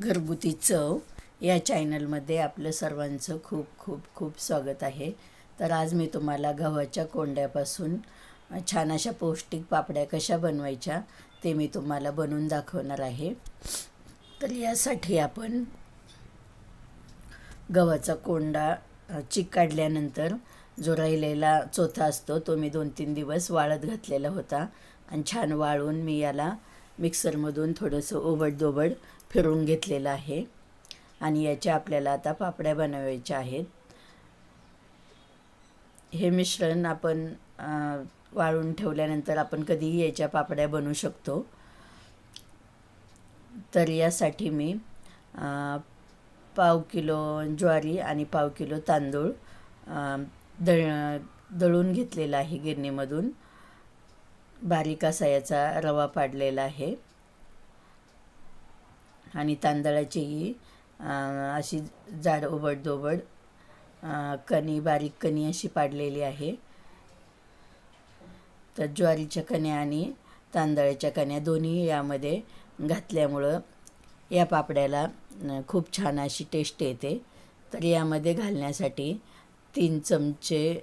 घरगुती चव या चॅनलमध्ये आपलं सर्वांचं खूप खूप खूप स्वागत आहे. तर आज मी तुम्हाला गव्हाच्या कोंड्यापासून छान अशा पौष्टिक पापड्या कशा बनवायच्या ते मी तुम्हाला बनवून दाखवणार आहे. तर यासाठी आपण गव्हाचा कोंडा चिक काढल्यानंतर जो राहिलेला चोथा असतो तो मी दोन तीन दिवस वाळत घातलेला होता. आणि छान वाळून मी याला मिक्सरमधून थोडंसं ओबडदोबड फिरून घेतलेलं आहे. आणि याच्या आपल्याला आता पापड्या बनवायच्या आहेत. हे मिश्रण आपण वाळून ठेवल्यानंतर आपण कधीही याच्या पापड्या बनवू शकतो. तर यासाठी मी पाव किलो ज्वारी आणि पाव किलो तांदूळ दळ दळून घेतलेला आहे गिरणीमधून. बारीक असा याचा रवा पाडलेला आहे. आणि तांदळाचीही अशी जाड ओबडदोबड कणी बारीक कणी अशी पाडलेली आहे. तर ज्वारीच्या कण्या आणि तांदळाच्या कण्या दोन्ही यामध्ये घातल्यामुळं या पापड्याला खूप छान अशी टेस्ट येते. तर यामध्ये घालण्यासाठी तीन चमचे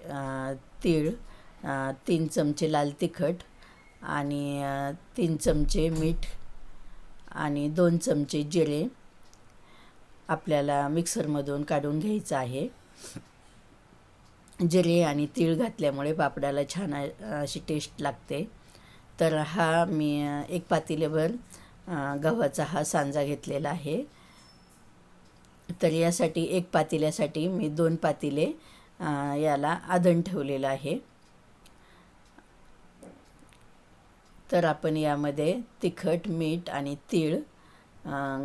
तीळ तीन चमचे लाल तिखट आणि तीन चमचे मीठ आणि दोन चमचे जिरे आपल्याला मिक्सरमधून काढून घ्यायचं आहे. जिरे आणि तीळ घातल्यामुळे पापडाला छान अशी टेस्ट लागते. तर हा मी एक पातेलेवर गव्हाचा हा सांजा घेतलेला आहे. तर यासाठी एक पातेल्यासाठी मी दोन पातेले याला आधण ठेवलेलं आहे. तर आपण यामध्ये तिखट मीठ आणि तीळ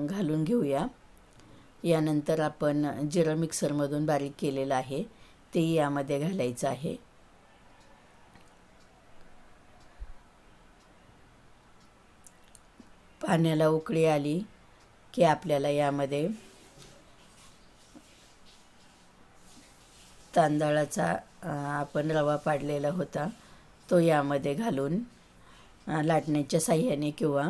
घालून घेऊया. यानंतर आपण जिरं मिक्सरमधून बारीक केलेलं आहे तेही यामध्ये घालायचं आहे. पाण्याला उकळी आली की आपल्याला यामध्ये तांदळाचा आपण रवा पाडलेला होता तो यामध्ये घालून लाटण्याच्या साह्याने किंवा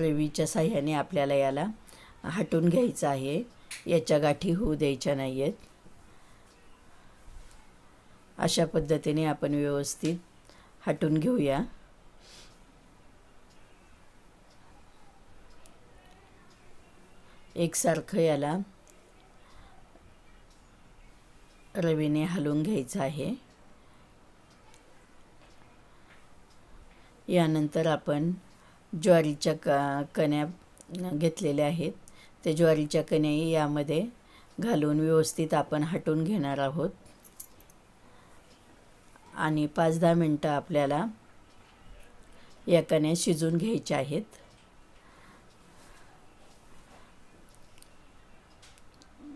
रवीच्या साह्याने आपल्याला याला हटून घ्यायचं आहे. याच्या गाठी होऊ द्यायच्या नाही आहेत अशा पद्धतीने आपण व्यवस्थित हटून घेऊया. एकसारखं याला रवीने हलवून घ्यायचं आहे. यानंतर आपण ज्वारीच्या क कण्या घेतलेल्या आहेत. त्या ज्वारीच्या कण्याही यामध्ये घालून व्यवस्थित आपण हटवून घेणार आहोत. आणि पाच दहा मिनटं आपल्याला या कण्या शिजून घ्यायच्या आहेत.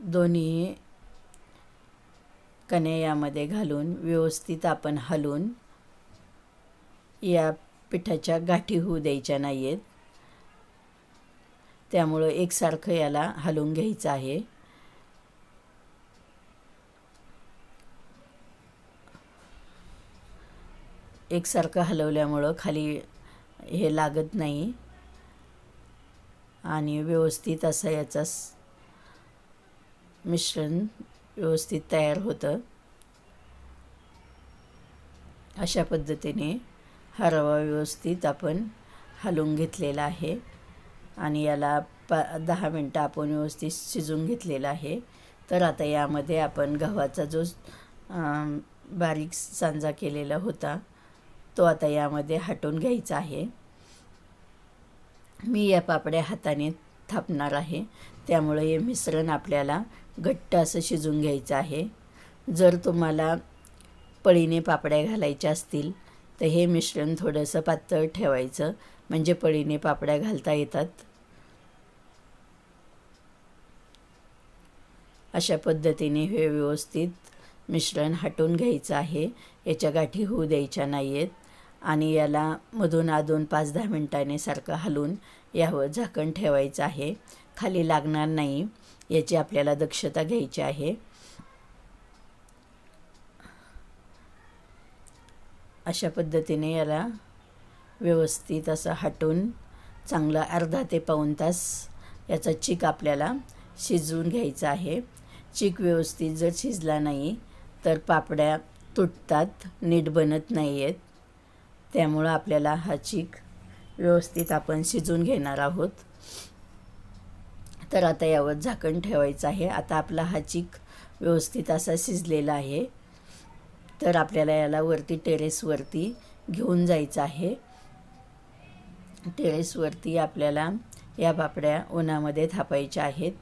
दोन्ही कण्या यामध्ये घालून व्यवस्थित आपण हलून या पिठाच्या गाठी होऊ द्यायच्या नाही आहेत त्यामुळं एकसारखं याला हलवून घ्यायचं आहे. एकसारखं हलवल्यामुळं खाली हे लागत नाही. आणि व्यवस्थित असं याचा मिश्रण व्यवस्थित तयार होतं. अशा पद्धतीने हा रवा व्यवस्थित आपण हलवून घेतलेला आहे. आणि याला पा दहा मिनटं आपण व्यवस्थित शिजवून घेतलेला आहे. तर आता यामध्ये आपण गव्हाचा जो बारीक सांजा केलेला होता तो आता यामध्ये हटवून घ्यायचा आहे. मी या पापड्या हाताने थापणार आहे. त्यामुळे हे मिश्रण आपल्याला घट्ट असं शिजून घ्यायचं आहे. जर तुम्हाला पळीने पापड्या घालायच्या असतील तर हे मिश्रण थोडंसं पातळ ठेवायचं. म्हणजे पळीने पापड्या घालता येतात. अशा पद्धतीने हे व्यवस्थित मिश्रण हटून घ्यायचं आहे. याच्या गाठी होऊ द्यायच्या नाही आहेत आणि याला मधून अधून पाच दहा मिनटाने सारखं हलून यावर झाकण ठेवायचं आहे. खाली लागणार नाही. याची आपल्याला दक्षता घ्यायची आहे. अशा पद्धतीने याला व्यवस्थित असं हटून चांगलं अर्धा ते पाऊण तास याचा चीक आपल्याला शिजवून घ्यायचा आहे. चीक व्यवस्थित जर शिजला नाही तर पापड्या तुटतात नीट बनत नाही आहेत त्यामुळं आपल्याला हा चीक व्यवस्थित आपण शिजून घेणार आहोत. तर आता यावर झाकण ठेवायचं आहे. आता आपला हा चीक व्यवस्थित असा शिजलेला आहे. तर आपल्याला याला वरती टेरेसवरती घेऊन जायचं आहे. टेरेसवरती आपल्याला या पापड्या उन्हामध्ये थापायच्या आहेत.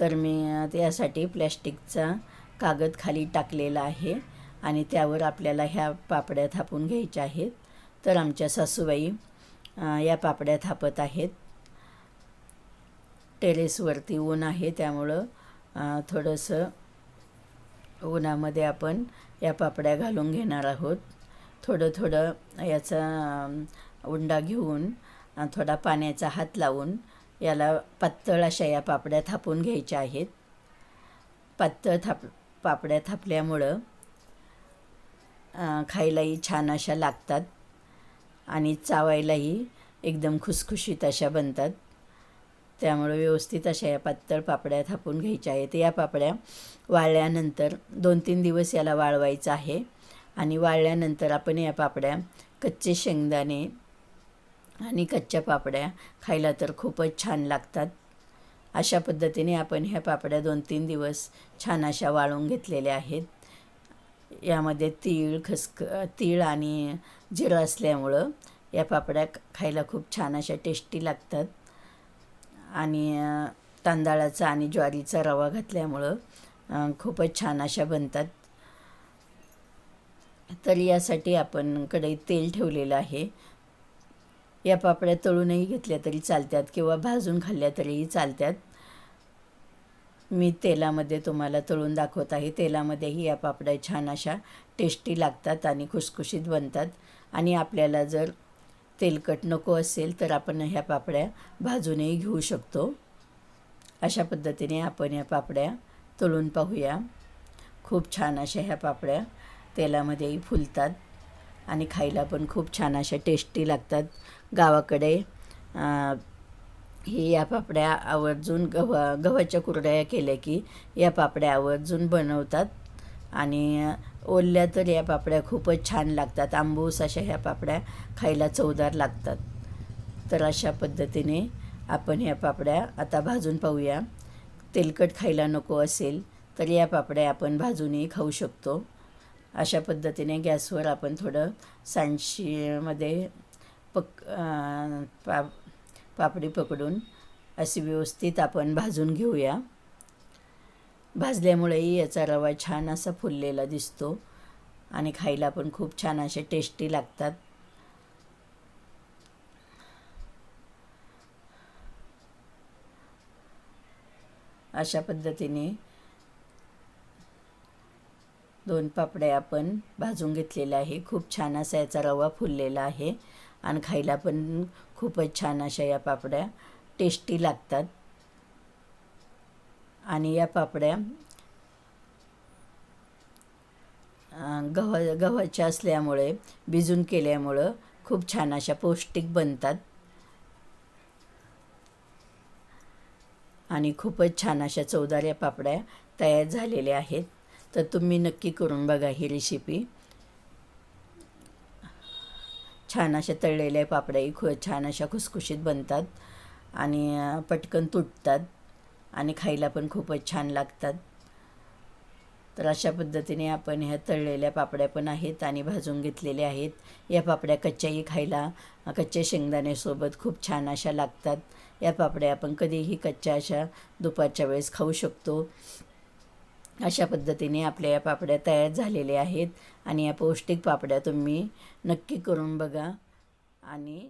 तर मी त्यासाठी प्लॅस्टिकचा कागद खाली टाकलेला आहे आणि त्यावर आपल्याला ह्या पापड्या थापून घ्यायच्या आहेत. तर आमच्या सासूबाई या पापड्या थापत आहेत. टेरेसवरती ऊन आहे त्यामुळं थोडंसं उन्हामध्ये आपण या पापड्या घालून घेणार आहोत. थोडं थोडं याचा उंडा घेऊन थोडा पाण्याचा हात लावून याला पातळ अशा या पापड्या थापून घ्यायच्या आहेत. पातळ थाप पापड्या थापल्यामुळं खायलाही छान अशा लागतात आणि चावायलाही एकदम खुसखुशीत अशा बनतात. त्यामुळे व्यवस्थित अशा या पातळ पापड्या थापून घ्यायच्या आहेत. या पापड्या वाळल्यानंतर दोन तीन दिवस याला वाळवायचं आहे आणि वाळल्यानंतर आपण या पापड्या कच्चे शेंगदाणे आणि कच्च्या पापड्या खायला तर खूपच छान लागतात. अशा पद्धतीने आपण ह्या पापड्या दोन तीन दिवस छान अशा वाळून घेतलेल्या आहेत. यामध्ये तीळ खसक तीळ आणि जिरं असल्यामुळं या पापड्या खायला खूप छान अशा टेस्टी लागतात. आणि तांदळाचा आणि ज्वारीचा रवा घातल्यामुळं खूपच छान अशा बनतात. तर यासाठी आपण कढईत तेल ठेवलेलं आहे. या पापड्या तळूनही घेतल्या तरी चालतात किंवा भाजून खाल्ल्या तरीही चालतात. मी तेलामध्ये तुम्हाला तळून दाखवत आहे. तेलामध्येही या पापड्या छान अशा टेस्टी लागतात आणि खुसखुशीत बनतात. आणि आपल्याला जर तेलकट नको असेल तर आपण ह्या पापड्या भाजूनही घेऊ शकतो. अशा पद्धतीने आपण या पापड्या तळून पाहूया. खूप छान अशा ह्या पापड्या तेलामध्येही फुलतात आणि खायला पण खूप छान अशा टेस्टी लागतात. गावाकडे ही या पापड्या आवर्जून गव्हा गव्हाच्या कुरड्या केल्या की या पापड्या आवर्जून बनवतात. आणि ओलल्या तर या पापड्या खूपच छान लागतात. आंबूस अशा ह्या पापड्या खायला चवदार लागतात. तर अशा पद्धतीने आपण ह्या पापड्या आता भाजून पाहूया. तेलकट खायला नको असेल तर या पापड्या आपण भाजूनही खाऊ शकतो. अशा पद्धतीने गॅसवर आपण थोडं सांडशीमध्ये पक पा पापडी पकडून अशी व्यवस्थित आपण भाजून घेऊया. भाजल्यामुळेही याचा रवा छान असा फुललेला दिसतो. आणि खायला पण खूप छान असे टेस्टी लागतात. अशा पद्धतीने दोन पापड्या आपण भाजून घेतलेल्या आहे. खूप छान असा याचा रवा फुललेला आहे. आणि खायला पण खूपच छान अशा या पापड्या टेस्टी लागतात. आणि या पापड्या गव्हा गव्हाच्या असल्यामुळे भिजून केल्यामुळं खूप छान अशा पौष्टिक बनतात. आणि खूपच छान अशा चौदाऱ्या पापड्या तयार झालेल्या आहेत. तर तुम्ही नक्की करून बघा ही रेसिपी छान अशा तळलेल्या पापड्याही खू छान अशा खुसखुशीत बनतात आणि पटकन तुटतात. आणि खायला पण खूपच छान लागतात. तर अशा पद्धतीने आपण ह्या तळलेल्या पापड्या पण आहेत आणि भाजून घेतलेल्या आहेत. या पापड्या कच्च्याही खायला कच्च्या शेंगदाण्यासोबत खूप छान अशा लागतात. या पापड्या आपण कधीही कच्च्या अशा दुपारच्या वेळेस खाऊ शकतो. अशा पद्धतीने आपल्या या पापड्या तयार झालेल्या आहेत आणि या पौष्टिक पापड्या तुम्ही नक्की करून बघा आणि